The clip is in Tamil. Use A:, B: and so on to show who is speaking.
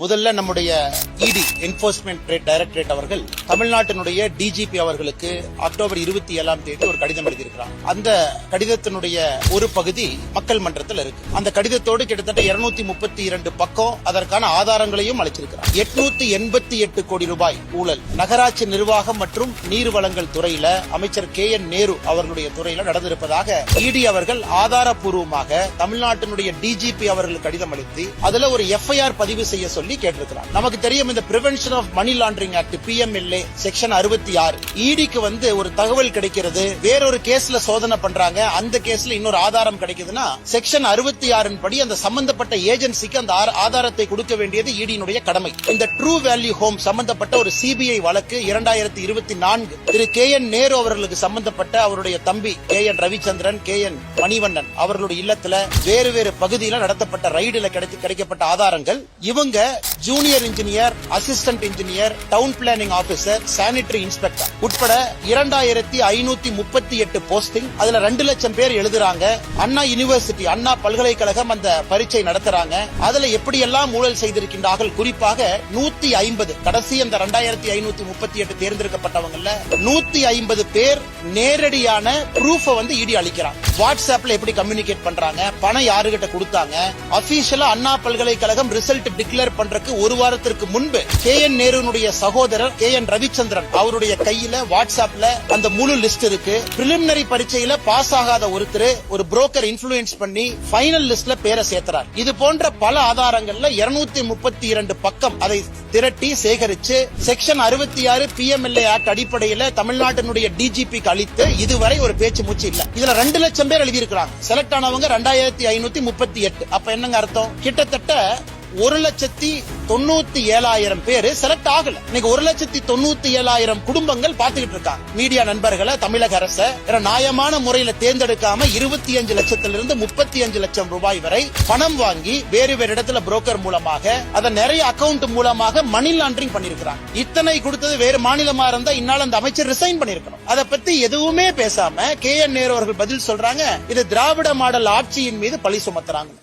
A: முதல்ல நம்முடைய இடி என்போர்ஸ்மெண்ட் டைரக்டரேட் அவர்கள் தமிழ்நாட்டினுடைய டிஜிபி அவர்களுக்கு அக்டோபர் இருபத்தி ஏழாம் தேதி ஒரு கடிதம் எழுதியிருக்கிறார். அந்த கடிதத்தினுடைய ஒரு பகுதி மக்கள் மன்றத்தில் இருக்கு. அந்த கடிதத்தோடு கிட்டத்தட்ட இருநூத்தி முப்பத்தி இரண்டு பக்கம் அதற்கான ஆதாரங்களையும் அளிச்சிருக்கிறார். எட்நூத்தி எண்பத்தி எட்டு கோடி ரூபாய் ஊழல். நகராட்சி நிர்வாகம் மற்றும் நீர் வளங்கள் துறையில அமைச்சர் கே என் நேரு அவர்களுடைய துறையில நடந்திருப்பதாக இடி அவர்கள் ஆதாரப்பூர்வமாக தமிழ்நாட்டினுடைய டிஜிபி அவர்கள் கடிதம் அளித்து அதுல ஒரு எஃப்ஐஆர் பதிவு செய்ய சொல்லி கேட்டிருக்கிறார். நமக்கு தெரியும் இந்த prevention of money laundering act PMLA section அறுபத்தி ஆறு. இடிக்கு வந்து ஒரு தகவல் கிடைக்கிறது. வேறொரு கேஸ்ல சோதனை பண்றாங்க. அந்த கேஸ்ல இன்னொரு ஆதாரம் கிடைக்குதுன்னா செக்ஷன் அறுபத்தி ஆறின் படி அந்த சம்பந்தப்பட்ட ஏஜென்சிக்கு அந்த ஆதாரத்தை கொடுக்க வேண்டியது இடியினுடைய கடமை. இந்த ட்ரூ வேல்யூ ஹோம் சம்பந்தப்பட்ட ஒரு சிபிஐ வழக்கு இரண்டாயிரத்தி இருபத்தி நான்கு. திரு கே என் நேரு அவர்களுக்கு சம்பந்தப்பட்ட அவருடைய தம்பி K N Ravichandran K N Manivannan அவர்களுடைய இல்லத்துல வேறு வேறு பகுதியில நடத்தப்பட்ட ரைடுல கிடைக்கப்பட்ட ஆதாரங்கள். இவங்க back. Junior engineer assistant engineer town planning officer sanitary inspector உட்பட இரண்டாயிரத்தி ஐநூத்தி முப்பத்தி எட்டு போஸ்டிங் அதுல ரெண்டு லட்சம் பேர் எழுதுறாங்க. அண்ணா யூனிவர்சிட்டி அண்ணா பல்கலைக்கழகம் அந்த பரீட்சை நடத்துறாங்க. அதுல எப்படியெல்லாம் ஊழல் செய்திருக்கின்றார்கள்? குறிப்பாக நூத்தி ஐம்பது. கடைசி அந்த ரெண்டாயிரத்தி ஐநூத்தி முப்பத்தி எட்டு தேர்ந்தெடுக்கப்பட்டவங்கல்ல நூத்தி ஐம்பது பேர் நேரடியான ப்ரூஃப வந்து இடி அளிக்கிறாங்க. வாட்ஸ்அப்ல எப்படி கம்யூனிகேட் பண்றாங்க? பணம் யாருகிட்ட கொடுத்தாங்க? அபிஷியலா அண்ணா பல்கலைக்கழகம் ரிசல்ட் டிக்ளேர் பண்றதுக்கு ஒரு வாரத்திற்கு முன்பு கே என் நேருனுடைய சகோதரர் கே என் ரவிச்சந்திரன் அவருடைய கையில வாட்ஸ்அப்ல அந்த முழு லிஸ்ட் இருக்கு. பிரிலிமினரி பரீட்சையில பாஸ் ஆகாத ஒருத்தர் ஒரு புரோக்கர் இன்ஃபுளுயன்ஸ் பண்ணி ஃபைனல் லிஸ்ட்ல பேரை சேர்த்துறார். இது போன்ற பல ஆதாரங்கள்ல இருநூத்தி முப்பத்தி இரண்டு பக்கம் அதை திரட்டி சேகரிச்சு செக்ஷன் அறுபத்தி ஆறு பிஎம்எல்ஏ ஆக்ட் அடிப்படையில தமிழ்நாட்டினுடைய டிஜிபிக்கு அளித்து இதுவரை ஒரு பேச்சு மூச்சு இல்ல. இதுல ரெண்டு லட்சம் பேர் எழுதியிருக்கிறாங்க. செலக்ட் ஆனவங்க ரெண்டாயிரத்தி ஐநூத்தி முப்பத்தி எட்டு. அப்ப என்னங்க அர்த்தம்? கிட்டத்தட்ட ஒரு லட்சத்தி தொண்ணூத்தி ஏழாயிரம் பேர் செலக்ட் ஆகல. இன்னைக்கு ஒரு லட்சத்தி தொண்ணூத்தி ஏழாயிரம் குடும்பங்கள் பாத்துக்கிட்டு இருக்காங்க மீடியா நண்பர்களை தமிழக அரச நியாயமான முறையில தேர்ந்தெடுக்காம இருபத்தி அஞ்சு லட்சத்திலிருந்து முப்பத்தி அஞ்சு லட்சம் ரூபாய் வரை பணம் வாங்கி வேறு வேறு இடத்துல புரோக்கர் மூலமாக அதை நிறைய அக்கவுண்ட் மூலமாக மணி லாண்டரிங் பண்ணிருக்கிறாங்க இத்தனை கொடுத்தது வேறு மாநிலமா இருந்தா இந்நாள் அந்த அமைச்சர் ரிசைன் பண்ணிருக்கணும் அதை பத்தி எதுவுமே பேசாம கே என் நேரு அவர்கள் பதில் சொல்றாங்க இது திராவிட மாடல் ஆட்சியின் மீது பழி சுமத்துறாங்க.